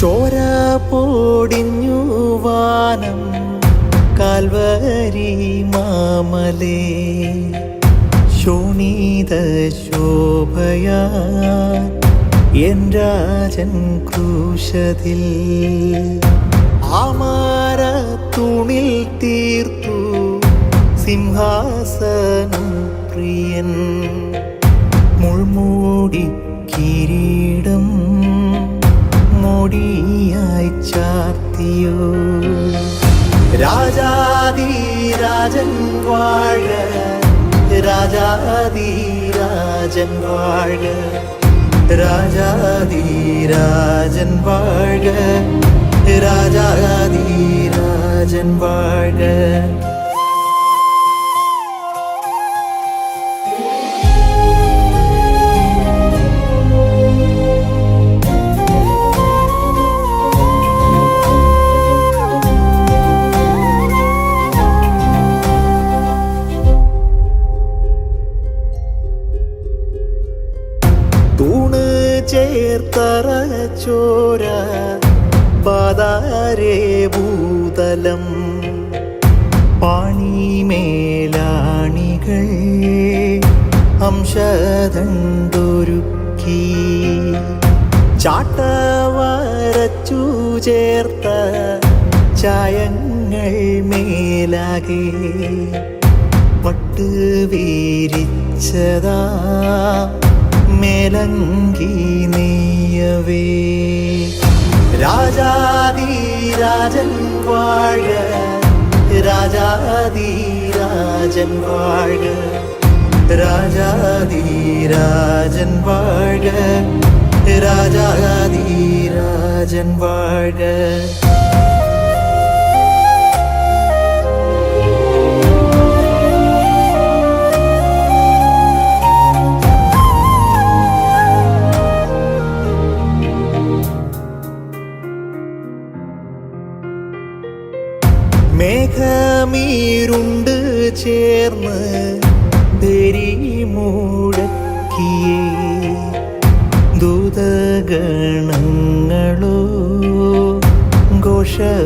ചോര പോടിഞ്ഞു വാനം കാൽവരി മാമലേ. ശോണീത ശോഭയാ എൻ രാജൻ ക്രൂശതിൽ. ആമാര തുണിൽ തീർത്തു സിംഹാസനം പ്രിയൻ. മുൾമൂടി കിരീടം മോടിയായി ചാർത്തിയോ. രാജാതി രാജൻ വാഴ രാജാതി രാജൻ വാഴ രാജാതി രാജൻ വാഴ രാജാതി രാജൻ വാഴ. ചേർത്തറ ചോര പാതാരേ ഭൂതലം. പാണിമേലാണികൾ അംശതണ്ടൊരുക്കി ചാട്ടവരച്ചു ചേർത്ത ചായങ്ങൾ മേലാകെ പട്ട് വീരിച്ചതാ മേലങ്കി നെയ്യവേ രാജാതി രാജൻ വാഴ രാജാതി രാജൻ വാഴ രാജാതി രാജൻ വാഴ രാജാതി രാജൻ മേഘമീരുണ്ട് ചേർന്ന് ബെരി മുഴക്കിയേ ദൂതഗണങ്ങളോ ഘോഷമുണർത്തിയേ.